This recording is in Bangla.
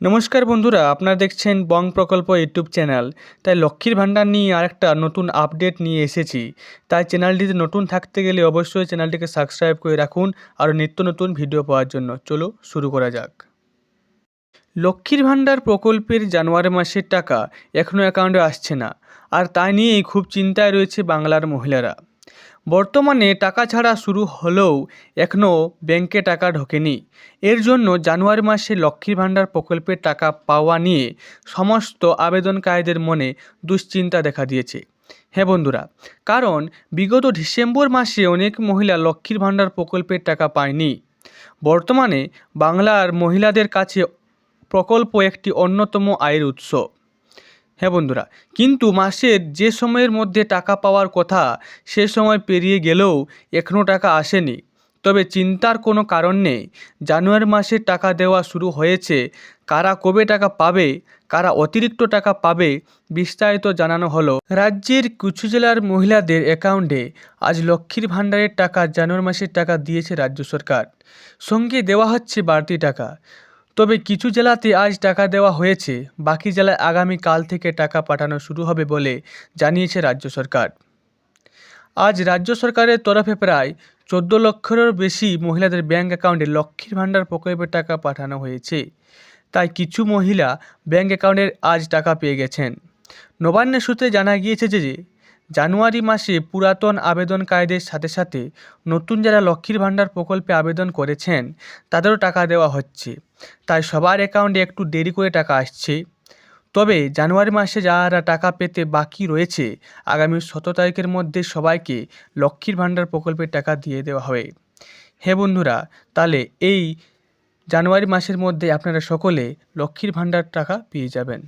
নমস্কার বন্ধুরা, আপনারা দেখছেন বং প্রকল্প ইউটিউব চ্যানেল। তাই লক্ষ্মীর ভাণ্ডার নিয়ে আরেকটা নতুন আপডেট নিয়ে এসেছি। তাই চ্যানেলটিতে নতুন থাকতে গেলে অবশ্যই চ্যানেলটিকে সাবস্ক্রাইব করে রাখুন আর নিত্য নতুন ভিডিও পাওয়ার জন্য। চলো শুরু করা যাক। লক্ষ্মীর ভাণ্ডার প্রকল্পের জানুয়ারি মাসের টাকা এখনও অ্যাকাউন্টে আসছে না। আর তাই নিয়েই খুব চিন্তায় রয়েছে বাংলার মহিলারা। বর্তমানে টাকা ছাড়া শুরু হলেও এখনও ব্যাংকে টাকা ঢোকেনি। এর জন্য জানুয়ারি মাসে লক্ষ্মীর ভাণ্ডার প্রকল্পের টাকা পাওয়া নিয়ে সমস্ত আবেদনকারীদের মনে দুশ্চিন্তা দেখা দিয়েছে। হ্যাঁ বন্ধুরা, কারণ বিগত ডিসেম্বর মাসে অনেক মহিলা লক্ষ্মীর ভাণ্ডার প্রকল্পের টাকা পায়নি। বর্তমানে বাংলার মহিলাদের কাছে প্রকল্প একটি অন্যতম আয়ের উৎস। হ্যাঁ বন্ধুরা, কিন্তু মাসের যে সময়ের মধ্যে টাকা পাওয়ার কথা সে সময় পেরিয়ে গেলেও এখনও টাকা আসেনি। তবে চিন্তার কোনো কারণ নেই। জানুয়ারি মাসে টাকা দেওয়া শুরু হয়েছে। কারা কবে টাকা পাবে, কারা অতিরিক্ত টাকা পাবে বিস্তারিত জানানো হলো। রাজ্যের কিছু জেলার মহিলাদের অ্যাকাউন্টে আজ লক্ষ্মীর ভাণ্ডারের টাকা জানুয়ারি মাসের টাকা দিয়েছে রাজ্য সরকার। সঙ্গে দেওয়া হচ্ছে বাড়তি টাকা। তবে কিছু জেলাতে আজ টাকা দেওয়া হয়েছে, বাকি জেলায় আগামী কাল থেকে টাকা পাঠানো শুরু হবে বলে জানিয়েছে রাজ্য সরকার। আজ রাজ্য সরকারের তরফে প্রায় চোদ্দ লক্ষেরও বেশি মহিলাদের ব্যাংক অ্যাকাউন্টে লক্ষ্মীর ভাণ্ডার প্রকল্পের টাকা পাঠানো হয়েছে। তাই কিছু মহিলা ব্যাংক অ্যাকাউন্টের আজ টাকা পেয়ে গেছেন। নবান্নের সূত্রে জানা গিয়েছে যে জানুয়ারি মাসে পুরাতন আবেদনকারীদের সাথে সাথে নতুন যারা লক্ষ্মীর ভাণ্ডার প্রকল্পে আবেদন করেছেন, তাদেরও টাকা দেওয়া হচ্ছে। তাই সবার অ্যাকাউন্টে একটু দেরি করে টাকা আসছে। তবে জানুয়ারি মাসে যারা টাকা পেতে বাকি রয়েছে, আগামী সতেরো তারিখের মধ্যে সবাইকে লক্ষ্মীর ভাণ্ডার প্রকল্পের টাকা দিয়ে দেওয়া হবে। হ্যাঁ বন্ধুরা, তাহলে এই জানুয়ারি মাসের মধ্যে আপনারা সকলে লক্ষ্মীর ভাণ্ডার টাকা পেয়ে যাবেন।